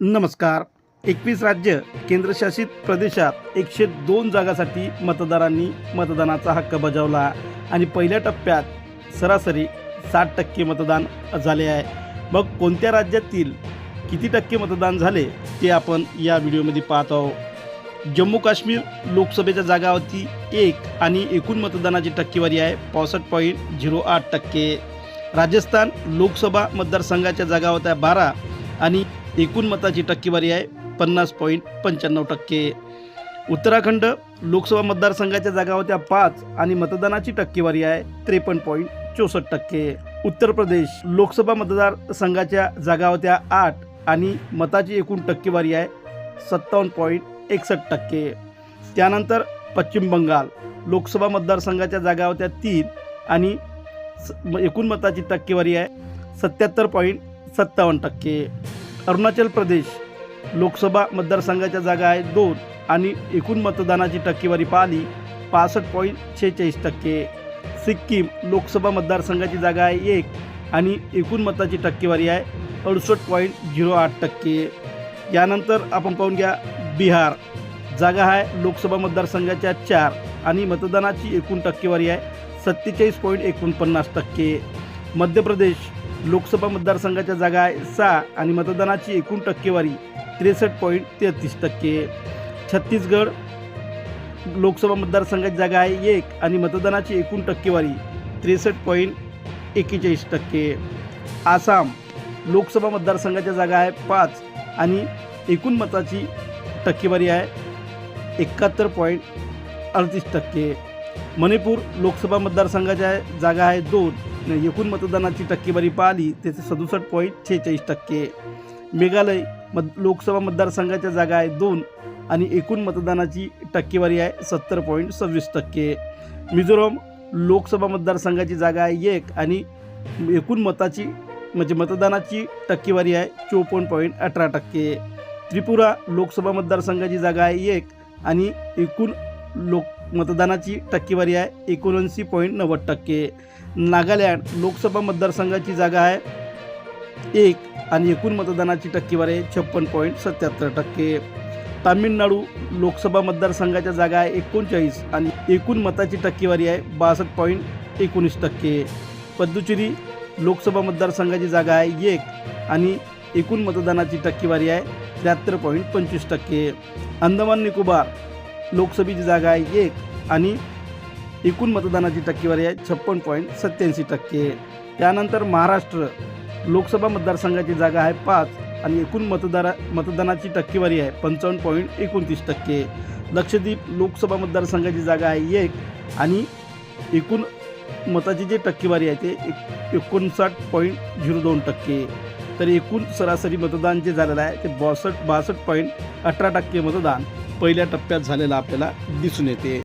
नमस्कार. एकवीस राज्य केंद्रशासित प्रदेशात एकशे दोन जागासाठी मतदारांनी मतदानाचा हक्क बजावला आणि पहिल्या टप्प्यात सरासरी साठ टक्के मतदान झाले आहे. मग कोणत्या राज्यातील किती टक्के मतदान झाले ते आपण या व्हिडिओमध्ये पाहत आहोत. जम्मू काश्मीर लोकसभेच्या जागावरती एक आणि एकूण मतदानाची टक्केवारी आहे पासष्ट पॉईंट झिरो आठ टक्के. राजस्थान लोकसभा मतदारसंघाच्या जागावर आहे बारा आणि एकूण मताची टक्केवारी आहे. पन्नास पॉईंट पंच्याण्णव टक्के. उत्तराखंड लोकसभा मतदारसंघाच्या जागा होत्या पाच आणि मतदानाची टक्केवारी आहे त्रेपन्न पॉईंट चौसष्ट टक्के. उत्तर प्रदेश लोकसभा मतदारसंघाच्या जागा होत्या आठ आणि मताची एकूण टक्केवारी आहे सत्तावन्न पॉईंट एकसष्ट टक्के. त्यानंतर पश्चिम बंगाल लोकसभा मतदारसंघाच्या जागा होत्या तीन आणि स- म- एकूण मताची टक्केवारी आहे सत्याहत्तर पॉईंट सत्तावन्न टक्के. अरुणाचल प्रदेश लोकसभा मतदारसंघाच्या जागा आहेत दोन आणि एकूण मतदानाची टक्केवारी पाहिली पासष्ट पॉईंट शेहेचाळीस टक्के. सिक्कीम लोकसभा मतदारसंघाची जागा आहे एक आणि एकूण मताची टक्केवारी आहे अडुसष्ट पॉईंट झिरो आठ टक्के. यानंतर आपण पाहून घ्या बिहार. जागा आहे लोकसभा मतदारसंघाच्या चार आणि मतदानाची एकूण टक्केवारी आहे सत्तेचाळीस पॉईंट एकोणपन्नास टक्के. मध्य प्रदेश लोकसभा मतदारसंघाच्या जागा आहे सहा आणि मतदानाची एकूण टक्केवारी त्रेसष्ट पॉईंट तेहतीस टक्के. छत्तीसगड लोकसभा मतदारसंघाची जागा आहे एक आणि मतदानाची एकूण टक्केवारी त्रेसष्ट पॉईंट एक्केचाळीस टक्के. आसाम लोकसभा मतदारसंघाच्या जागा आहे पाच आणि एकूण मताची टक्केवारी आहे एकाहत्तर पॉईंट अडतीस टक्के. मणिपूर लोकसभा मतदारसंघाच्या जागा आहे दोन एकूण मतदानाची टक्केवारी पाहिली त्याचे सदुसष्ट पॉईंट छेचाळीस टक्के. मेघालय मत लोकसभा मतदारसंघाच्या जागा आहे दोन आणि एकूण मतदानाची टक्केवारी आहे सत्तर पॉईंट सव्वीस टक्के. मिझोरम लोकसभा मतदारसंघाची जागा आहे एक आणि एकूण मताची म्हणजे मतदानाची टक्केवारी आहे चोपन्न पॉईंट अठरा टक्के. त्रिपुरा लोकसभा मतदारसंघाची जागा आहे एक आणि एकूण लोक मतदानाची टक्केवारी आहे. एकोणऐंशी पॉईंट नव्वद टक्के. नागालँड लोकसभा मतदारसंघाची जागा आहे. एक आणि एकूण मतदानाची टक्केवारी आहे छप्पन पॉईंट सत्याहत्तर टक्के. तामिळनाडू लोकसभा मतदारसंघाच्या जागा आहे एकोणचाळीस आणि एकूण मताची टक्केवारी आहे बासष्ट पॉईंट एकोणीस टक्के. पद्दुचेरी लोकसभा मतदारसंघाची जागा आहे एक आणि एकूण मतदानाची टक्केवारी आहे त्र्याहत्तर पॉईंट पंचवीस टक्के. अंदमान निकोबार लोकसभेची जागा आहे एक आणि एकूण मतदानाची टक्केवारी आहे छप्पन पॉईंट सत्याऐंशी टक्के. त्यानंतर महाराष्ट्र लोकसभा मतदारसंघाची जागा आहे पाच आणि एकूण मतदारा मतदानाची टक्केवारी आहे पंचावन्न पॉईंट एकोणतीस टक्के. लक्षद्वीप लोकसभा मतदारसंघाची जागा आहे एक आणि एकूण मताची जी टक्केवारी आहे ते एक एकोणसाठ पॉईंट झिरो दोन टक्के. तर एकूण सरासरी मतदान जे झालेलं आहे ते बासष्ट बासष्ट पॉईंट अठरा टक्के मतदान. पहिल्या टप्प्यात झालेला आपल्याला दिसून येते.